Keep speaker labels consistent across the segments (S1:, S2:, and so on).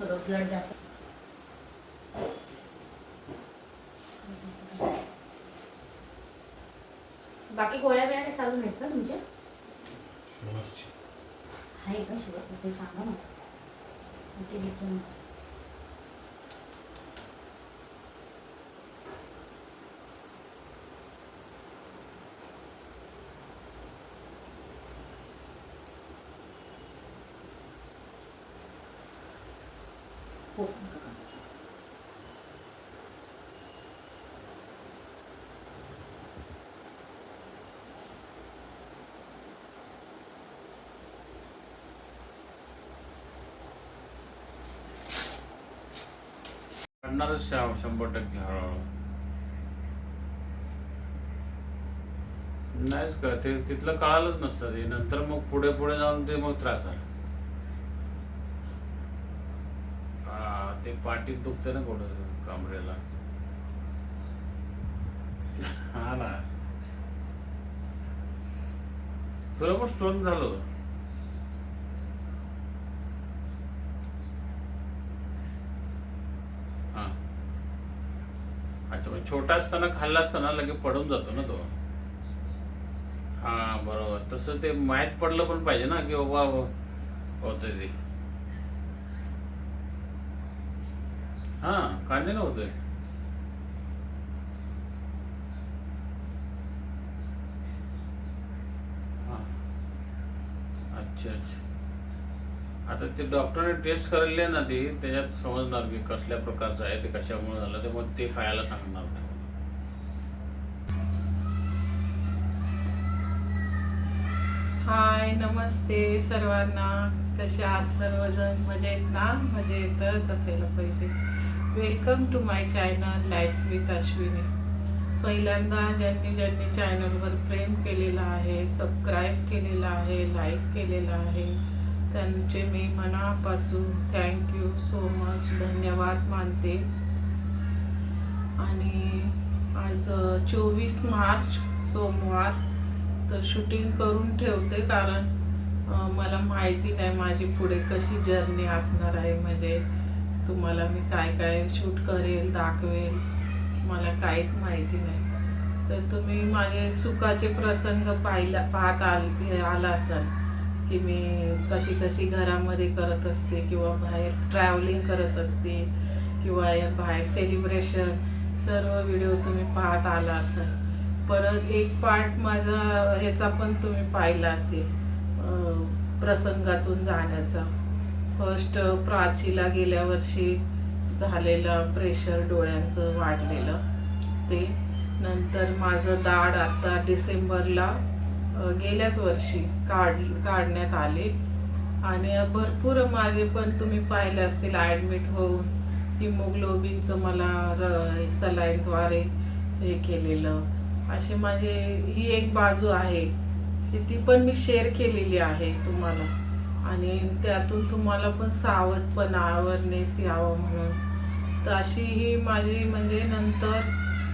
S1: थोडं ब्लड जास्त. बाकी गोळ्या बिळ्या काही चालू नाहीत ना तुमच्या? आहे का शुगर? ते सांगा ना. ते विचार हो
S2: पडणारच शंभर टक्के हळूहळू. नाहीच का ते तिथलं कळालंच नसतं. ते नंतर मग पुढे पुढे जाऊन ते मग त्रास झाला. ते पाठीत दुखते ना कुठं? कांबरेला हा ना. बरोबर स्टोन झालं होतं हा अच्छा म्हणजे छोटा असताना खाल्ला असताना लगेच पडून जातो ना तो. हा बरोबर. तसं ते माहीत पडलं पण पाहिजे ना की बाबा हो, होतंय ते. हा कांदे ना होतोय. आता ते डॉक्टरने टेस्ट करायला ना ती त्याच्यात समजणार की कसल्या प्रकारचं आहे ते कशामुळे झालं ते मग ते खायला सांगणार नाही
S3: हाय नमस्ते सर्वांना. कसे आहात सर्वजण? मजेत ना? मजेतच असायला पाहिजे. Welcome to my channel life with Ashwini पहिल्यांदा ज्यांनी ज्यांनी चॅनलवर प्रेम केलेलं आहे सबस्क्राईब केलेलं आहे लाईक केलेलं आहे त्यांचे मी मनापासून थँक्यू सो मच धन्यवाद मानते. आणि आज चोवीस मार्च सोमवार तर शूटिंग करून ठेवते कारण मला माहिती नाही माझी पुढे कशी जर्नी असणार आहे. म्हणजे तुम्हाला मी काय काय शूट करेल दाखवेल मला काहीच माहिती नाही. तर तुम्ही माझे सुखाचे प्रसंग पाहिला पाहत आल आला असाल. की मी कशी कशी घरामध्ये करत असते किंवा बाहेर ट्रॅव्हलिंग करत असते किंवा या बाहेर सेलिब्रेशन सर्व व्हिडिओ तुम्ही पाहत आला असाल. परत एक पार्ट माझा ह्याचा पण तुम्ही पाहिला असेल प्रसंगातून जाण्याचा. फर्स्ट प्राचीला गेल्या वर्षी झालेलं प्रेशर डोळ्यांचं वाढलेलं. ते. नंतर माझं दाढ आता डिसेंबरला गेल्याच वर्षी काढ काढण्यात आले. आणि भरपूर माझे पण तुम्ही पाहिले असतील ॲडमिट होऊन हिमोग्लोबिनचं मला र सलाईनद्वारे हे केलेलं. असे माझे ही एक बाजू आहे की ती पण मी शेअर केलेली आहे तुम्हाला. आणि त्यातून तुम्हाला पण सावधपणा अवेअरनेस यावं म्हणून. तर अशी ही माझी म्हणजे नंतर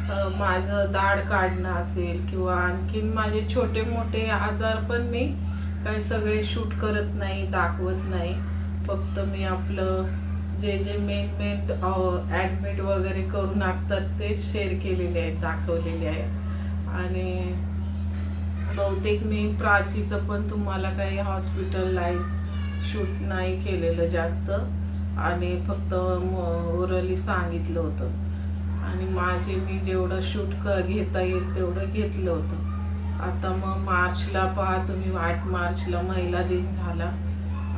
S3: माझं दाढ काढणं असेल किंवा आणखीन माझे छोटे मोठे आजार पण मी काही सगळे शूट करत नाही दाखवत नाही. फक्त मी आपलं जे जे मेन मेन ॲडमिट वगैरे करून असतात ते शेअर केलेले आहेत दाखवलेले आहेत. आणि बहुतेक मी प्राचीचं पण तुम्हाला काही हॉस्पिटल लाईज शूट नाही केलेलं जास्त. आणि फक्त ओरली सांगितलं होतं. आणि माझे मी जेवढं शूट क घेता येईल तेवढं घेतलं होतं. आता मग मार्चला पहा तुम्ही आठ मार्चला महिला दिन झाला.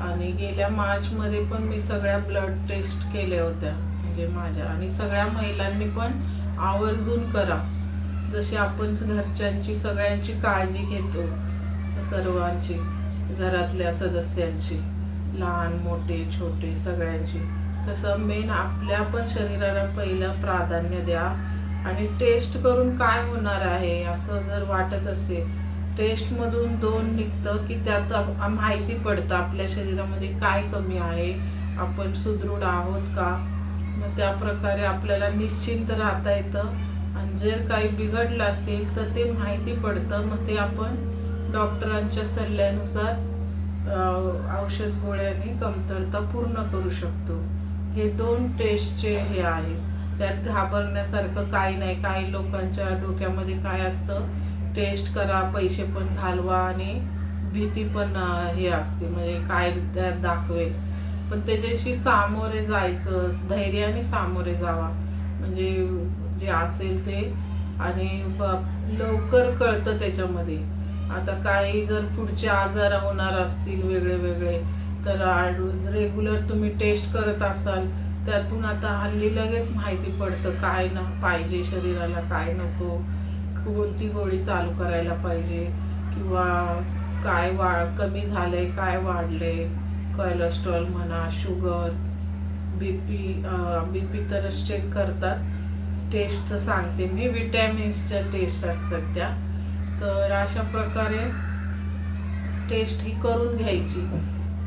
S3: आणि गेल्या मार्चमध्ये पण मी सगळ्या ब्लड टेस्ट केल्या होत्या म्हणजे माझ्या. आणि सगळ्या महिलांनी पण आवर्जून करा. जशी आपण घरच्यांची सगळ्यांची काळजी घेतो सर्वांची घरातल्या सदस्यांची लहान मोठे छोटे सगळ्यांची. तसं मेन आपल्या पण शरीराला पहिलं प्राधान्य द्या. आणि टेस्ट करून काय होणार आहे असं जर वाटत असेल टेस्टमधून दोन निघतं की त्यात माहिती पडतं आपल्या शरीरामध्ये काय कमी आहे आपण सुदृढ आहोत का? मग त्या प्रकारे आपल्याला निश्चिंत राहता येतं. आणि जर काही बिघडलं असेल तर ते माहिती पडतं. मग ते आपण डॉक्टरांच्या सल्ल्यानुसार औषध गोळ्याने कमतरता पूर्ण करू शकतो. हे दोन टेस्टचे हे आहे. त्यात घाबरण्यासारखं काही नाही. काही लोकांच्या डोक्यामध्ये काय असतं? टेस्ट करा पैसे पण घालवा आणि भीती पण हे असते. म्हणजे काय त्यात दाखवेल. पण त्याच्याशी सामोरे जायचं धैर्याने सामोरे जावा. म्हणजे जे असेल ते. आणि लवकर कळतं त्याच्यामध्ये. आता काही जर पुढचे आजार होणार असतील वेगळे वेगळे तर रेग्युलर तुम्ही टेस्ट करत असाल त्यातून आता हल्ली लगेच माहिती पडतं काय ना पाहिजे शरीराला काय नको कोणती गोळी चालू करायला पाहिजे किंवा काय वा कमी झालंय काय वाढलंय कोलेस्ट्रॉल म्हणा sugar B P B P तर चेक करतात. टेस्ट सांगते मी विटॅमिन्सच्या टेस्ट असतात त्या. तर अशा प्रकारे टेस्ट ही करून घ्यायची.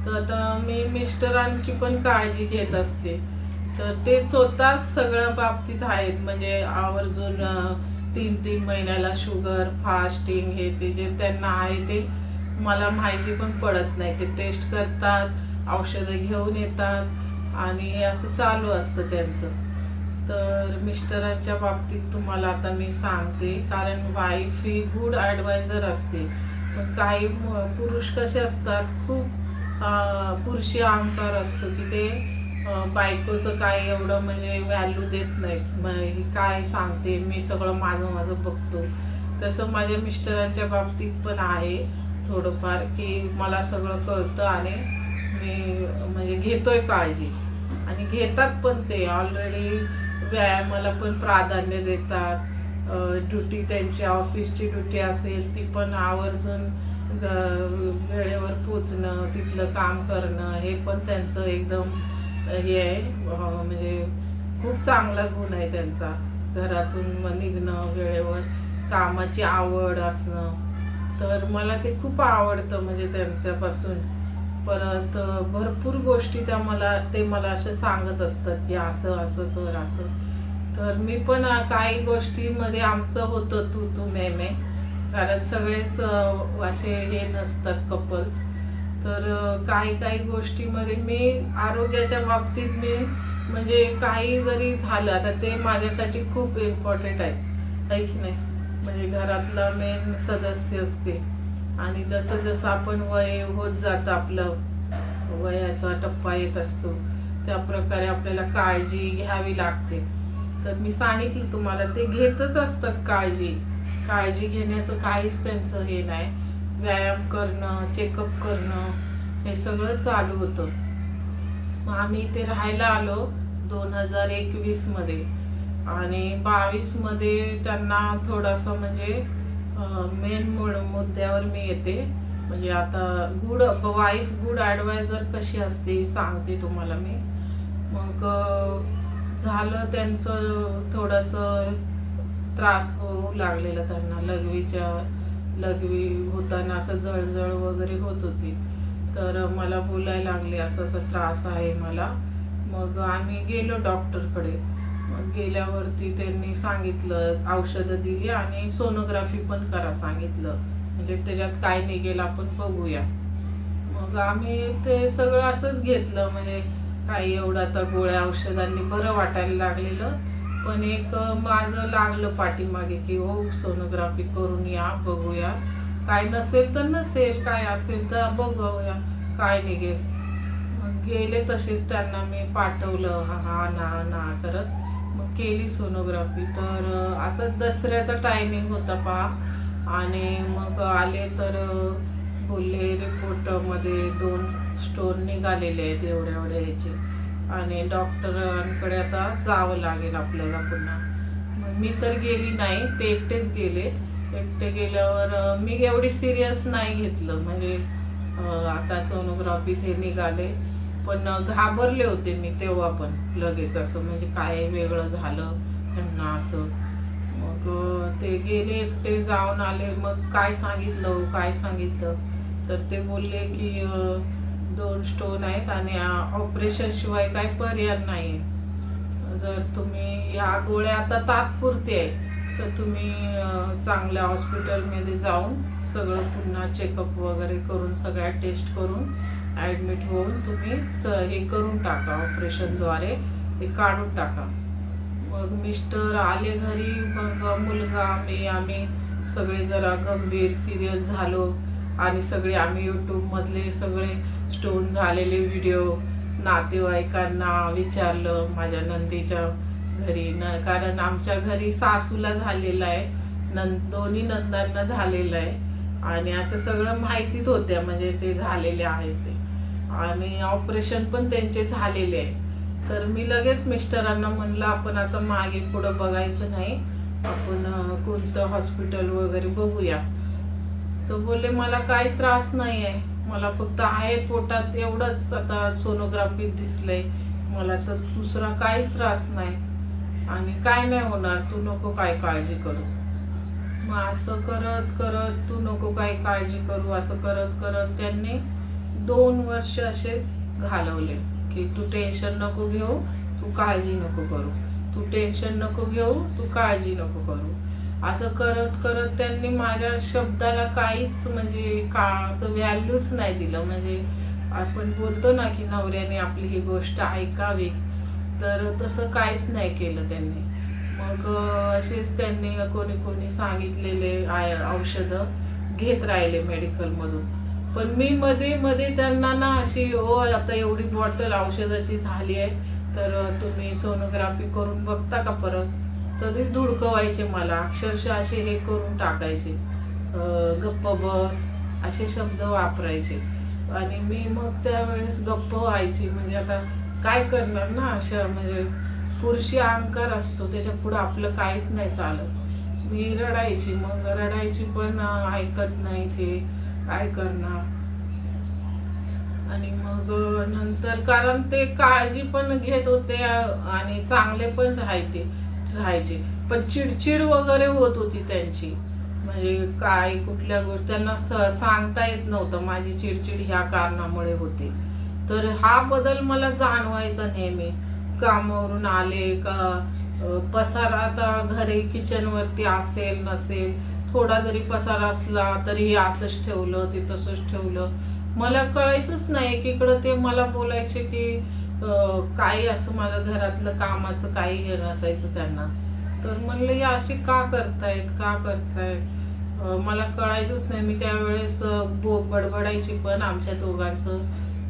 S3: तर आता मी मिस्टरांची पण काळजी घेत असते. तर ते स्वतःच सगळ्या बाबतीत आहेत. म्हणजे आवर्जून तीन तीन महिन्याला शुगर फास्टिंग हे ते जे त्यांना आहे ते मला माहिती पण पडत नाही. ते टेस्ट करतात औषधं घेऊन येतात आणि हे असं चालू असतं त्यांचं. तर मिस्टरांच्या बाबतीत तुम्हाला आता मी सांगते. कारण वाईफ ही गुड ॲडवायझर असते. पण काही पुरुष कसे असतात खूप पुरुषी अहंकार असतो की ते बायकोचं काय एवढं म्हणजे व्हॅल्यू देत नाहीत. काय सांगते? मी सगळं माझं माझं बघतो. तसं माझ्या मिस्टरांच्या बाबतीत पण आहे थोडंफार की मला सगळं कळतं आणि मी म्हणजे घेतोय काळजी. आणि घेतात पण ते. ऑलरेडी व्यायामाला पण प्राधान्य देतात. ड्युटी त्यांची ऑफिसची ड्युटी असेल ती पण आवर्जून वेळेवर पोचणं तिथलं काम करणं हे पण त्यांचं एकदम हे आहे. म्हणजे खूप चांगला गुण आहे त्यांचा. घरातून निघणं वेळेवर कामाची आवड असणं. तर मला ते खूप आवडतं म्हणजे त्यांच्यापासून. परत भरपूर गोष्टी त्या मला ते मला असं सांगत असतात की असं असं कर असं. तर मी पण काही गोष्टीमध्ये आमचं होतं तू तू मे मे. कारण सगळेच असे हे नसतात कपल्स तर काही काही गोष्टीमध्ये मी आरोग्याच्या बाबतीत मी म्हणजे काही जरी झालं आता ते माझ्यासाठी खूप इम्पॉर्टंट आहे. आहे की नाही? म्हणजे घरातला मेन सदस्य असते. आणि जसं जसं आपण वय होत जातं आपलं वयाचा टप्पा येत असतो त्या प्रकारे आपल्याला काळजी घ्यावी लागते. तर मी सांगितलं तुम्हाला ते घेतच असतात काळजी. काळजी घेण्याचं काहीच त्यांचं हे नाही. व्यायाम करणं चेकअप करणं हे सगळं चालू होतं. मग आम्ही इथे राहायला आलो दोन हजार एकवीसमध्ये आणि बावीसमध्ये त्यांना थोडासा म्हणजे मेन मुद्द्यावर मी येते. म्हणजे आता गुड वाईफ गुड ॲडवायझर कशी असते सांगते तुम्हाला मी. मग झालं त्यांचं थोडंसं त्रास होऊ लागलेला त्यांना. लघवीच्या लघवी होताना असं जळजळ वगैरे होत होती. तर मला बोलायला लागले असं असं त्रास आहे मला. मग आम्ही गेलो डॉक्टरकडे. मग गेल्यावरती त्यांनी सांगितलं औषधं दिली आणि सोनोग्राफी पण करा सांगितलं. म्हणजे त्याच्यात काय निघेल आपण बघूया. मग आम्ही ते सगळं असंच घेतलं. म्हणजे काही एवढं आता गोळ्या औषधांनी बरं वाटायला लागलेलं. पण एक माझं लागलं पाठीमागे की हो सोनोग्राफी करून या बघूया. काय नसेल तर नसेल काय असेल तर बघूया. काय निघेल मग गेले तसेच त्यांना मी पाठवलं हा हा ना ना करत. मग केली सोनोग्राफी. तर असं दसऱ्याचा टायमिंग होता पहा आणि मग आले तर बोलले रिपोर्टमध्ये दोन स्टोन निघालेले आहेत एवढ्या एवढ्या ह्याचे. आणि डॉक्टरांकडे आता जावं लागेल आपल्याला पुन्हा. मग मी तर गेली नाही ते एकटेच गेले. एकटे गेल्यावर मी एवढी सिरियस नाही घेतलं. म्हणजे आता सोनोग्राफी हे निघाले. पण घाबरले होते मी तेव्हा पण लगेच असं. म्हणजे काय वेगळं झालं त्यांना असं. मग ते गेले एकटे जाऊन आले. मग काय सांगितलं हो? काय सांगितलं? तर ते बोलले की दोन स्टोन आहेत आणि ऑपरेशन शिवाय काय पर्याय नाही जर तुम्ही या गोळ्या आता तात्पुरती आहे तर तुम्ही चांगल्या हॉस्पिटलमध्ये जाऊन सगळं पुन्हा चेकअप वगैरे करून सगळ्या टेस्ट करून ॲडमिट होऊन तुम्ही स हे करून टाका ऑपरेशनद्वारे ते काढून टाका. मग मिस्टर आले घरी मग मुलगा मी आम्ही सगळे जरा गंभीर सिरियस झालो. आणि सगळे आम्ही यूट्यूबमधले सगळे स्टोन झालेले व्हिडिओ नातेवाईकांना विचारलं माझ्या नंदीच्या घरी न कारण आमच्या घरी सासूला झालेलं आहे. नंद दोन्ही नंदांना झालेलं आहे. आणि असं सगळं माहितीत होत्या म्हणजे ते झालेले आहेत ते. आणि ऑपरेशन पण त्यांचे झालेले आहे. तर मी लगेच मिस्टरांना म्हणलं आपण आता मागे पुढं बघायचं नाही. आपण कोणतं हॉस्पिटल वगैरे बघूया. तर बोलले मला काही त्रास नाही आहे मला फक्त आहे पोटात एवढंच आता सोनोग्राफी दिसलंय. मला तर दुसरा काही त्रास नाही. आणि काय नाही होणार तू नको काय काळजी करू. मग असं करत करत तू नको काय काळजी करू असं करत करत त्यांनी दोन वर्ष असेच घालवले की तू टेन्शन नको घेऊ तू काळजी नको करू. तू टेन्शन नको घेऊ तू काळजी नको करू. असं करत करत त्यांनी माझ्या शब्दाला काहीच म्हणजे का असं व्हॅल्यूच नाही दिलं. म्हणजे आपण बोलतो ना की नवऱ्याने आपली ही गोष्ट ऐकावी. तर तसं काहीच नाही केलं त्यांनी. मग असेच त्यांनी कोणी कोणी सांगितलेले आय औषधं घेत राहिले मेडिकलमधून. पण मी मध्ये मध्ये त्यांना ना अशी हो आता एवढी बॉटल औषधाची झाली आहे तर तुम्ही सोनोग्राफी करून बघता का परत? तरी धुडकवायचे मला. अक्षरशः असे हे करून टाकायचे. गप्प बस असे शब्द वापरायचे. आणि मी मग त्यावेळेस गप्प व्हायची. म्हणजे आता काय करणार ना अशा म्हणजे पुरुषी अहंकार असतो. त्याच्या पुढं आपलं काहीच नाही चालत. मी रडायची. मग रडायची पण ऐकत नाही ते. काय करणार? आणि मग नंतर कारण ते काळजी पण घेत होते आणि चांगले पण राहायचे राहायचे. पण चिडचिड वगैरे होत होती त्यांची. म्हणजे काय कुठल्या गोष्टी त्यांना स- सांगता येत नव्हतं माझी चिडचिड ह्या कारणामुळे होते. तर हा बदल मला जाणवायचा नेहमी. कामावरून आले का पसारा आता घरी किचनवरती असेल नसेल थोडा जरी पसारा असला तरी हे असंच ठेवलं ते तसंच ठेवलं. मला कळायचंच नाही की इकडं ते मला बोलायचे की काही असं माझं घरातलं कामाचं काही घेणं असायचं त्यांना. तर म्हणलं या अशी का करतायत? का करतायत मला कळायचंच नाही. मी त्यावेळेस अं, बडबडायची पण आमच्या दोघांचं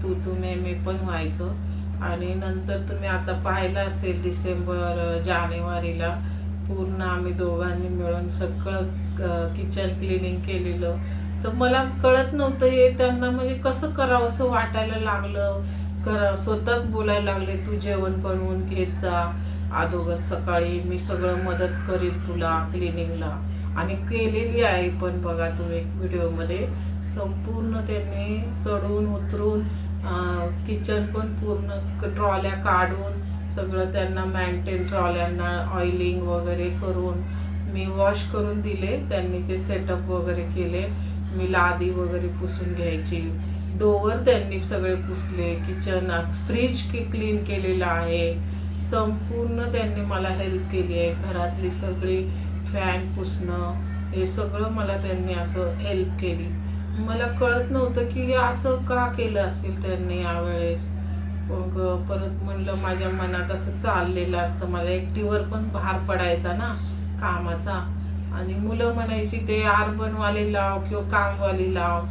S3: तू तू मे मे पण व्हायचं. आणि नंतर तुम्ही आता पाहिलं असेल डिसेंबर जानेवारीला पूर्ण आम्ही दोघांनी मिळून सगळं किचन क्लिनिंग केलेलं. तर मला कळत नव्हतं हे त्यांना म्हणजे कसं करावं असं वाटायला लागलं. करा स्वतःच बोलायला लागले तू जेवण बनवून घेत जा. अगोदर सकाळी मी सगळं मदत करीन तुला क्लिनिंगला. आणि केलेली आहे पण बघा तुम्ही व्हिडिओमध्ये संपूर्ण त्यांनी चढून उतरून किचन पण पूर्ण ट्रॉल्या काढून सगळं त्यांना मेंटेन ट्रॉल्यांना ऑइलिंग वगैरे करून मी वॉश करून दिले त्यांनी ते सेटअप वगैरे केले. मी लादी वगैरे पुसून घ्यायची. डोवर त्यांनी सगळे पुसले किचन फ्रीज की क्लीन केलेलं आहे. संपूर्ण त्यांनी मला हेल्प केली आहे. घरातली सगळी फॅन पुसणं हे सगळं मला त्यांनी असं हेल्प केली. मला कळत नव्हतं की हे असं का केलं असेल त्यांनी यावेळेस. मग परत म्हणलं माझ्या मनात असं चाललेलं असतं. मला एकटीवर पण भार पडायचा ना कामाचा. आणि मुलं म्हणायची ते अर्बनवाले लाव किंवा कामवाली लाव.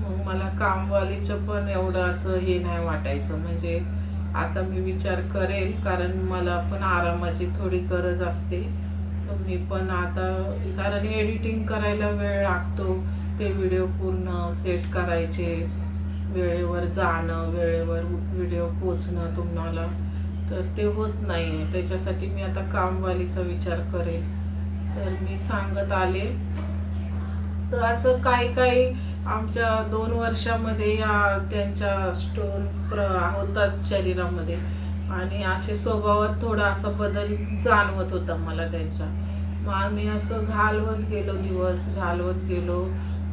S3: मग मला कामवालीचं पण एवढं असं हे नाही वाटायचं. म्हणजे आता मी विचार करेल कारण मला पण आरामाची थोडी गरज असते. मी पण आता कारण एडिटिंग करायला वेळ लागतो. ते व्हिडिओ पूर्ण सेट करायचे. वेळेवर जाणं वेळेवर व्हिडिओ पोचणं तुम्हाला. तर ते होत नाही आहे त्याच्यासाठी मी आता कामवालीचा विचार करेल. तर मी सांगत आले. तर असं काही काही आमच्या दोन वर्षामध्ये या त्यांच्या स्टोन प्र होताच शरीरामध्ये. आणि असे स्वभावात थोडा असा बदल जाणवत होता मला त्यांच्या मग आम्ही असं घालवत गेलो दिवस घालवत गेलो.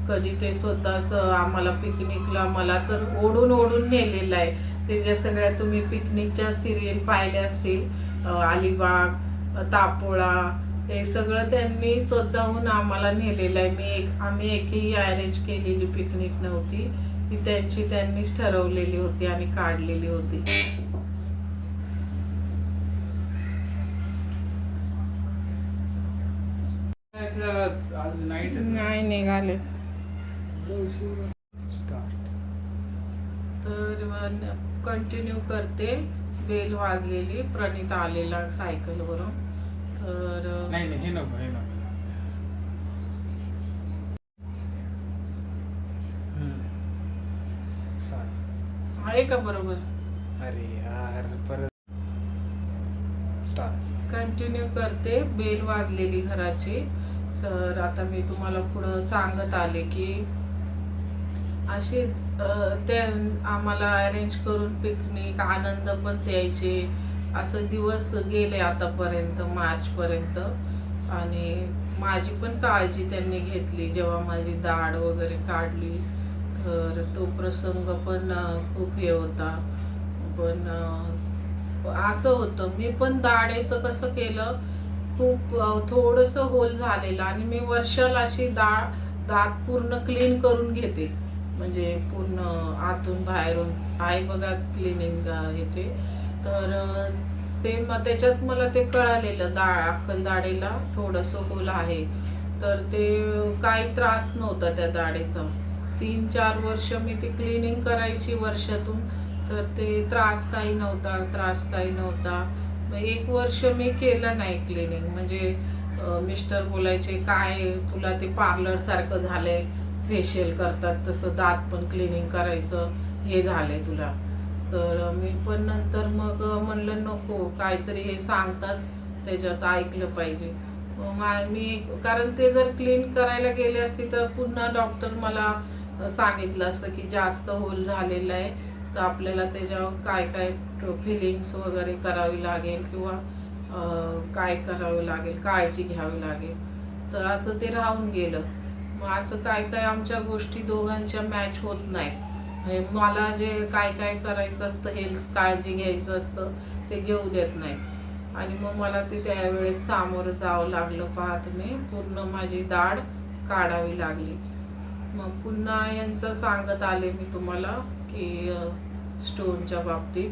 S3: कधी ते स्वतःच आम्हाला पिकनिकला मला तर ओढून ओढून नेलेलं आहे. ते ज्या सगळ्या तुम्ही पिकनिकच्या सिरियल पाहिल्या असतील अलिबाग तापोळा हे सगळं त्यांनी स्वतःहून आम्हाला नेलेलं आहे. मी एक आम्ही एकही अरेंज केलेली पिकनिक नव्हती. ही त्यांची त्यांनीच ठरवलेली होती आणि काढलेली होती. नाही निघाले. तर कंटिन्यू करते. बेल वाजलेली प्रणित आलेला सायकलवरून. तर
S4: नाही नाही हे नको हे नको.
S3: आहे का बरोबर?
S4: अरे यार परत. स्टार्ट.
S3: कंटिन्यू करते बेल वाजलेली घराची. तर आता मी तुम्हाला पुढं सांगत आले की असे ते आम्हाला अरेंज करून पिकनिक आनंद पण द्यायचे. असं दिवस गेले आतापर्यंत मार्चपर्यंत. आणि माझी पण काळजी त्यांनी घेतली. जेव्हा माझी दाढ वगैरे काढली तर तो प्रसंग पण खूप हे होता. पण असं होतं. मी पण दाढेचं कसं केलं खूप थोडंसं होल झालेलं. आणि मी वर्षाला अशी दाळ दात पूर्ण क्लीन करून घेते. म्हणजे पूर्ण आतून बाहेरून आहे बघा क्लिनिंग ह्याचे तर ते मग त्याच्यात मला ते कळालेलं दा अक्कल दाढेला थोडंसं होल आहे. तर ते काही त्रास नव्हता त्या दाढेचा. तीन चार वर्ष मी ती क्लिनिंग करायची वर्षातून. तर ते त्रास काही नव्हता त्रास काही नव्हता. मग एक वर्ष मी केलं नाही क्लिनिंग म्हणजे मिस्टर बोलायचे काय तुला ते पार्लर सारखं झालंय? फेशियल करतात तसं दात पण क्लिनिंग करायचं हे झालंय तुला. तर मी पण नंतर मग म्हणलं नको काहीतरी हे सांगतात त्याच्यात ऐकलं पाहिजे. मा- मी कारण ते जर क्लीन करायला गेले असते तर पुन्हा डॉक्टर मला सांगितलं असतं की जास्त होल झालेला आहे तर आपल्याला त्याच्यावर काय काय फिलिंग्स वगैरे करावी लागेल किंवा काय करावं लागेल काळजी घ्यावी लागेल. तर असं ते राहून गेलं. मग असं काय काय आमच्या गोष्टी दोघांच्या मॅच होत नाही मला जे काय काय करायचं असतं हेल्थ काळजी घ्यायचं असतं ते घेऊ देत नाही आणि मग मला ते त्यावेळेस सामोरं जावं लागलं पाहत मी. पूर्ण माझी दाढ काढावी लागली. मग पुन्हा यांचं सांगत आले मी तुम्हाला की स्टोनच्या बाबतीत.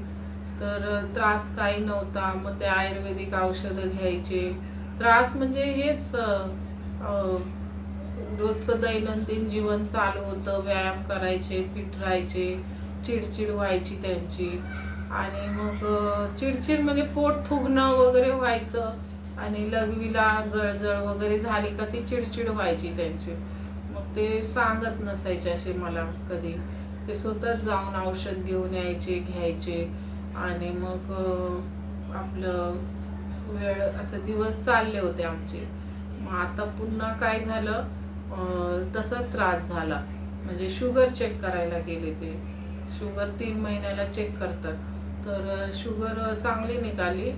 S3: तर त्रास काही नव्हता. मग ते आयुर्वेदिक औषधं घ्यायचे. त्रास म्हणजे हेच रोजचं दैनंदिन जीवन चालू होतं. व्यायाम करायचे फिट राहायचे चिडचिड व्हायची त्यांची. आणि मग चिडचिड म्हणजे पोट फुगणं वगैरे व्हायचं. आणि लघवीला जळजळ वगैरे झाली का ती चिडचिड व्हायची त्यांची. मग ते सांगत नसायचे असे मला कधी. ते स्वतःच जाऊन औषध घेऊन यायचे घ्यायचे. आणि मग आपलं वेळ असं दिवस चालले होते आमचे. मग आता पुन्हा काय झालं? तसा त्रास झाला. म्हणजे शुगर चेक करायला गेले ते. शुगर तीन महिन्याला चेक करतात. तर शुगर चांगली निघाली.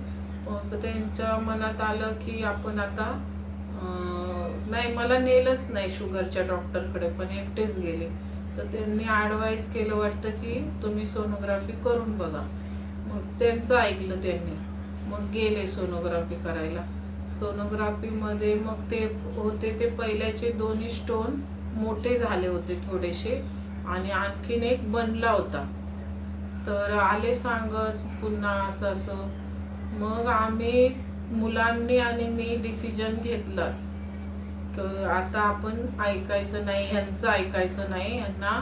S3: मग त्यांच्या मनात आलं की आपण आता नाही मला नेलंच नाही शुगरच्या डॉक्टरकडे पण एकटेच गेले. तर त्यांनी ॲडवाईस केलं वाटतं की तुम्ही सोनोग्राफी करून बघा. मग त्यांचं ऐकलं त्यांनी. मग गेले सोनोग्राफी करायला. सोनोग्राफीमध्ये मग ते होते ते पहिल्याचे दोन्ही स्टोन मोठे झाले होते थोडेसे आणि आणखीन एक बनला होता. तर आले सांगत पुन्हा असं असं. मग आम्ही मुलांनी आणि मी डिसिजन घेतलाच. आता आपण ऐकायचं नाही ह्यांचं ऐकायचं नाही यांना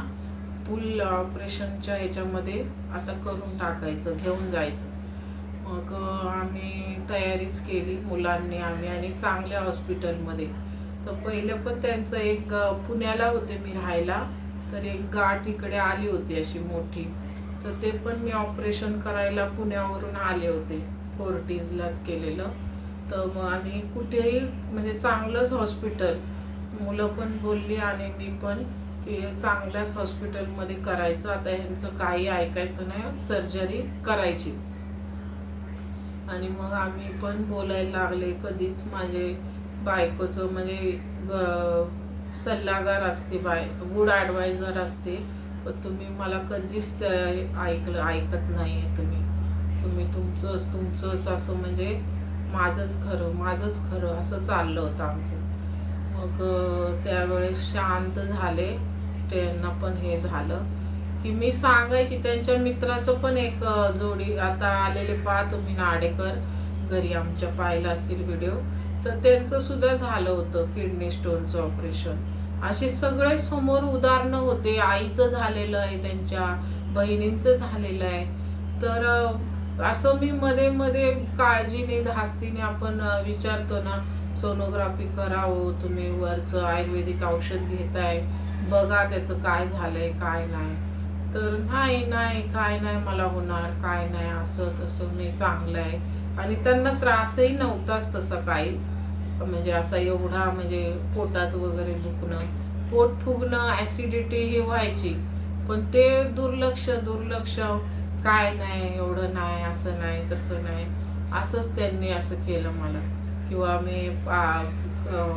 S3: फुल ऑपरेशनच्या ह्याच्यामध्ये आता करून टाकायचं घेऊन जायचं. मग आम्ही तयारीच केली मुलांनी आम्ही आणि चांगल्या हॉस्पिटलमध्ये. तर पहिलं पण त्यांचं एक पुण्याला होते मी राहायला. तर एक गाठ इकडे आली होती अशी मोठी. तर ते पण मी ऑपरेशन करायला पुण्यावरून आले होते. फोर्टीजलाच केलेलं. तर मग आम्ही कुठेही म्हणजे चांगलंच हॉस्पिटल. मुलं पण बोलली आणि मी पण की चांगल्याच हॉस्पिटलमध्ये करायचं. आता ह्यांचं काही ऐकायचं नाही सर्जरी करायची. आणि मग आम्ही पण बोलायला लागले. कधीच माझे बायकोचं म्हणजे ग- सल्लागार असते बाय गुड ॲडवायझर असते. पण तुम्ही मला कधीच ऐकलं ऐकत नाही आहे तुम्ही. तुम्ही तुमचंच तुमचंच असं म्हणजे माझंच खरं माझंच खरं असं चाललं होतं आमचं. मग त्यावेळेस शांत झाले. त्यांना पण हे झालं. की मी सांगायची त्यांच्या मित्राचं पण एक जोडी आता आलेले पहा तुम्ही नाडेकर घरी आमच्या पाहिला असेल व्हिडिओ तर त्यांचं सुद्धा झालं होतं किडनी स्टोनचं ऑपरेशन असे सगळे समोर उदाहरणं होते. आईचं झालेलं आहे त्यांच्या बहिणींचं झालेलं आहे. तर असं मी मध्ये मध्ये काळजीने धास्तीने आपण विचारतो ना सोनोग्राफी करावं तुम्ही वरचं आयुर्वेदिक औषध घेताय बघा त्याचं काय झालंय काय नाही. तर नाही नाही काय नाही मला होणार काय नाही असं तसं मी चांगलं आहे. आणि त्यांना त्रासही नव्हताच तसा काहीच. म्हणजे असा एवढा म्हणजे पोटात वगैरे दुखणं पोट फुगणं ऍसिडिटी हे व्हायची. पण ते दुर्लक्ष दुर्लक्ष काय नाही एवढं नाही असं नाही तसं नाही. असंच त्यांनी असं केलं मला. किंवा मी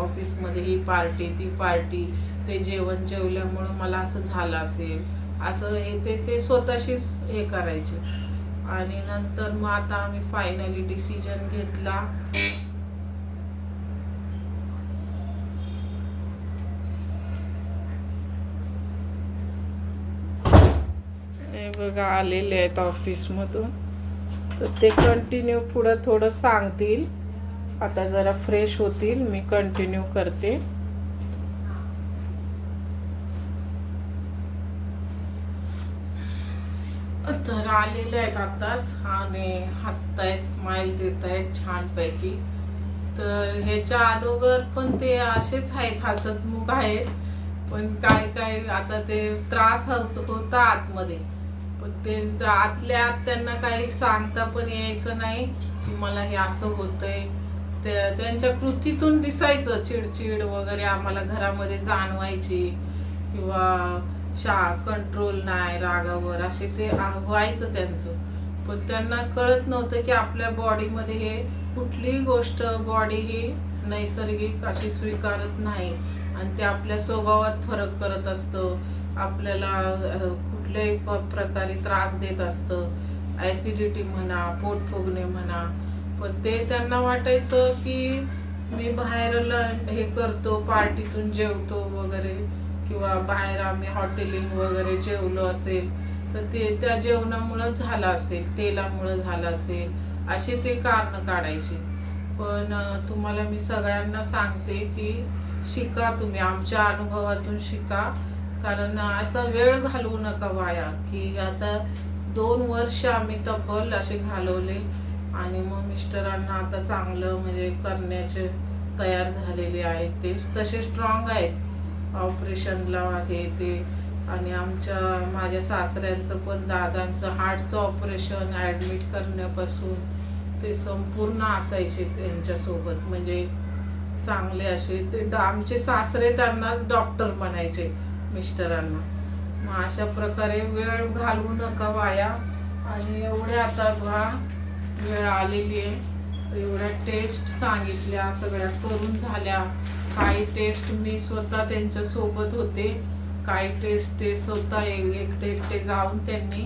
S3: ऑफिसमध्ये ही पार्टी ती पार्टी ते जेवण जेवल्यामुळं मला असं झालं असेल. असं हे ते ते स्वतःशीच हे करायचे. आणि नंतर मग आता आम्ही फायनली डिसिजन घेतला. हे बघा आलेले आहेत ऑफिसमधून तर ते कंटिन्यू पुढं थोडं सांगतील. आता जरा फ्रेश होतील मी कंटिन्यू करते. तर आलेले आहेत आताच आणि हसतायत स्माइल देत आहेत छानपैकी. तर ह्याच्या अगोदर पण ते असेच आहेत हसतमुख आहेत. पण काय काय आता ते त्रास होता आतमध्ये. पण त्यांचा आतल्या आत त्यांना काही सांगता पण यायचं नाही की मला हे असं होतंय. त्या- त्यांच्या कृतीतून दिसायचं चिडचिड वगैरे आम्हाला घरामध्ये जाणवायची किंवा शा कंट्रोल नाही रागावर असे ते आ- व्हायचं त्यांचं. पण त्यांना कळत नव्हतं की आपल्या बॉडीमध्ये हे कुठलीही गोष्ट बॉडी ही नैसर्गिक अशी स्वीकारत नाही. आणि ते आपल्या स्वभावात फरक करत असतं. आपल्याला कुठल्याही प- प्रकारे त्रास देत असतं. ऍसिडिटी म्हणा पोट फुगणे म्हणा. पण ते त्यांना वाटायचं की मी बाहेर हे करतो पार्टीतून जेवतो वगैरे. किंवा बाहेर आम्ही हॉटेलिंग वगैरे जेवलो असेल तर ते त्या जेवणामुळं झालं असेल तेलामुळं झालं असेल असे ते कारण काढायचे. पण तुम्हाला मी सगळ्यांना सांगते की शिका तुम्ही आमच्या अनुभवातून शिका. कारण असा वेळ घालवू नका वाया की आता दोन वर्ष आम्ही तब्बल असे घालवले आणि मग मिस्टरांना आता चांगलं म्हणजे करण्याचे तयार झालेले आहेत ते. तसे स्ट्रॉंग आहेत. ऑपरेशनला आहे ते. आणि आमच्या माझ्या सासऱ्यांचं पण दादांचं हार्टचं ऑपरेशन ॲडमिट करण्यापासून ते संपूर्ण असायचे त्यांच्यासोबत. म्हणजे चांगले असे ते ड- आमचे सासरे त्यांनाच डॉक्टर म्हणायचे मिस्टरांना. मग अशा प्रकारे वेळ घालवू नका वाया आणि एवढे आता बघा वेळ आलेली आहे. एवढ्या टेस्ट सांगितल्या सगळ्या करून झाल्या. काही टेस्ट मी स्वतः त्यांच्यासोबत होते. काही टेस्ट ते स्वतः एक- एकटे एकटे जाऊन त्यांनी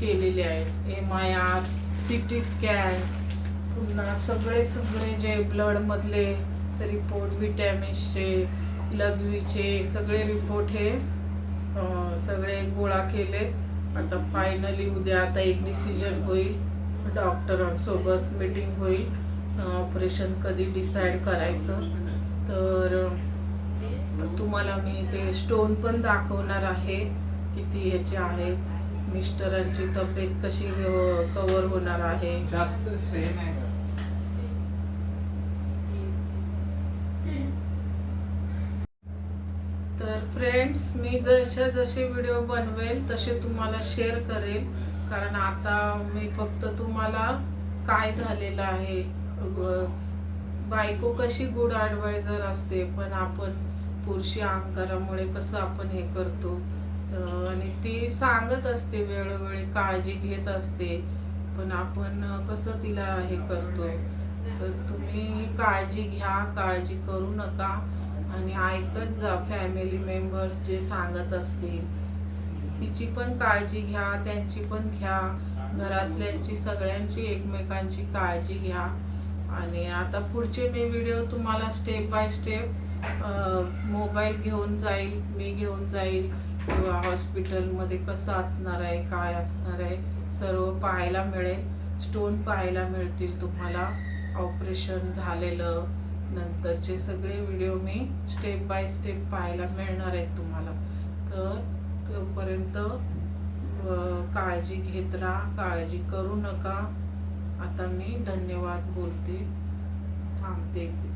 S3: केलेले आहेत. M I R C T scans पुन्हा सगळे सगळे जे ब्लडमधले रिपोर्ट विटॅमिन्सचे लघवीचे सगळे रिपोर्ट हे सगळे गोळा केले. आता फायनली उद्या आता एक डिसिजन होईल. डॉक्टरांसोबत मीटिंग होईल. ऑपरेशन कधी डिसाईड करायचं? तर तुम्हाला मी ते स्टोन पण दाखवणार आहे किती ह्याचे आहेत मिस्टरांची तब्येत कशी कव्हर होणार आहे.
S4: जास्त श्रेय नाही
S3: तर फ्रेंड्स मी जसे जसे व्हिडिओ बनवेल तसे तुम्हाला शेअर करेल. कारण आता मी फक्त तुम्हाला काय झालेलं आहे बायको कशी गुड ॲडवायझर असते पण आपण पुरुषी अहंकारामुळे कसं आपण हे करतो? आणि ती सांगत असते वेळोवेळी काळजी घेत असते पण आपण कसं तिला हे करतो? तर तुम्ही काळजी घ्या काळजी करू नका आणि ऐकत जा फॅमिली मेंबर्स जे सांगत असतील. तिची पण काळजी घ्या त्यांची पण घ्या घरातल्यांची सगळ्यांची एकमेकांची काळजी घ्या. आणि आता पुढचे मी व्हिडिओ तुम्हाला स्टेप बाय स्टेप मोबाईल घेऊन जाईल मी घेऊन जाईल किंवा हॉस्पिटलमध्ये कसं असणार आहे काय असणार आहे सर्व पाहायला मिळेल. स्टोन पाहायला मिळतील तुम्हाला. ऑपरेशन झालेलं नंतरचे सगळे व्हिडिओ मी स्टेप बाय स्टेप पाहायला मिळणार आहेत तुम्हाला. तर तोपर्यंत काळजी घेत राहा काळजी करू नका. आता मी धन्यवाद बोलते थांबते.